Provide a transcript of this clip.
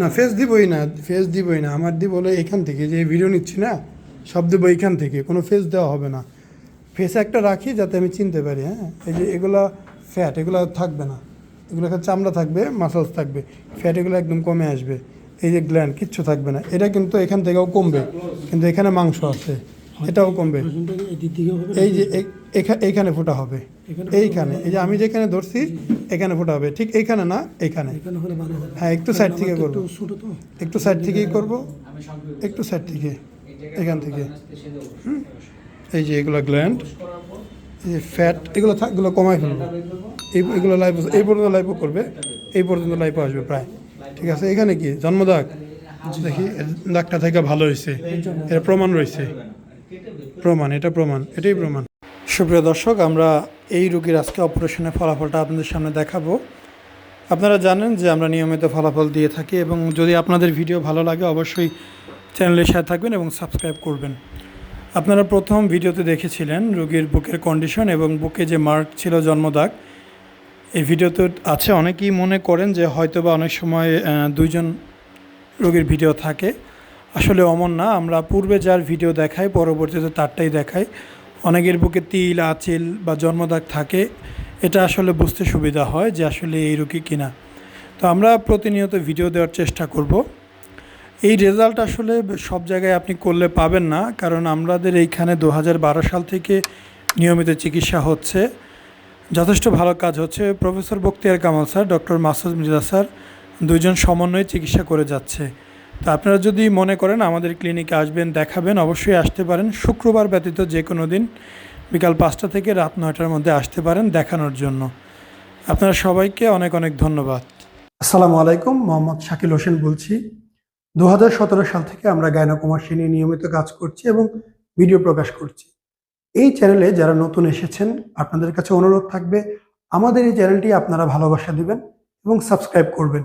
না ফেস দিবই না ফেস দিবই না। আমার দিব হলো এখান থেকে যে ভিডিও নিচ্ছি না সব দেবো এইখান থেকে। কোনো ফেস দেওয়া হবে না। ফেস একটা রাখি যাতে আমি চিনতে পারি হ্যাঁ? এই যে এগুলো ফ্যাট এগুলো থাকবে না। এগুলো চামড়া থাকবে মাসলস থাকবে। ফ্যাট এগুলো একদম কমে আসবে। এই যে গ্ল্যান্ড কিচ্ছু থাকবে না। এটা কিন্তু এখান থেকেও কমবে। কিন্তু এখানে মাংস আছে। এটাও কমবে। এই যে এইখানে ফোটা হবে। এইখানে এই যে আমি যেখানে ধরছি এখানে ফোটা হবে। ঠিক এইখানে না এইখানে। হ্যাঁ একটু সাইড থেকে করব। একটু ছোট তো। একটু সাইড থেকেই করব। একটু সাইড থেকে এখান থেকে। হুম? এই যে এগুলো গ্ল্যান্ড এই যে ফ্যাট এগুলো থাক এগুলো কমাই ফেলব। এই এগুলো লাইফ এই পর্যন্ত লাইফও করবে। এই পর্যন্ত লাইফও আসবে প্রায়। ঠিক আছে এখানে কি? জন্মদাগ দেখি দাগটা থেকে ভালো হয়েছে। এর প্রমাণ রয়েছে। প্রমাণ, এটা প্রমাণ, এটাই প্রমাণ। সুপ্রিয় দর্শক, আমরা এই রুগীর আজকে অপারেশনের ফলাফলটা আপনাদের সামনে দেখাবো। আপনারা জানেন যে আমরা নিয়মিত ফলাফল দিয়ে থাকি এবং যদি আপনাদের ভিডিও ভালো লাগে, অবশ্যই চ্যানেলের সাথে থাকবেন এবং সাবস্ক্রাইব করবেন। আপনারা প্রথম ভিডিওতে দেখেছিলেন রোগীর বুকের কন্ডিশন এবং বুকে যে মার্ক ছিল জন্মদাগ এই ভিডিওতে আছে, অনেকেই মনে করেন যে হয়তোবা অনেক সময় দুইজন রোগীর ভিডিও থাকে। আসলে অমন না, আমরা পূর্বে যার ভিডিও দেখাই, পরবর্তীতে তারটাই দেখাই। অনেকের বুকে তিল, আচিল বা জন্মদাগ থাকে, এটা আসলে বুঝতে সুবিধা হয় যে আসলে এই রোগী কিনা। তো আমরা প্রতিনিয়ত ভিডিও দেওয়ার চেষ্টা করব। এই রেজাল্ট আসলে সব জায়গায় আপনি করলে পাবেন না, কারণ আমাদের এইখানে দু হাজার বারো সাল থেকে নিয়মিত চিকিৎসা হচ্ছে। যথেষ্ট ভালো কাজ হচ্ছে। Professor Bakhtiar Kamal sir, doctor Masud Mirza sir দুজন সমন্বয়ে চিকিৎসা করে যাচ্ছে। তো আপনারা যদি মনে করেন আমাদের ক্লিনিকে আসবেন, দেখাবেন, অবশ্যই আসতে পারেন। শুক্রবার ব্যতীত যে কোনো দিন বিকাল পাঁচটা থেকে রাত নয়টার মধ্যে আসতে পারেন দেখানোর জন্য। আপনারা সবাইকে অনেক অনেক ধন্যবাদ। আসসালামু আলাইকুম, মোহাম্মদ শাকিল হোসেন বলছি। দু হাজার সতেরো সাল থেকে আমরা গায়নাকুমাসী নিয়ে নিয়মিত কাজ করছি এবং ভিডিও প্রকাশ করছি। এই চ্যানেলে যারা নতুন এসেছেন, আপনাদের কাছে অনুরোধ থাকবে, আমাদের এই চ্যানেলটি আপনারা ভালোবাসা দিবেন এবং সাবস্ক্রাইব করবেন।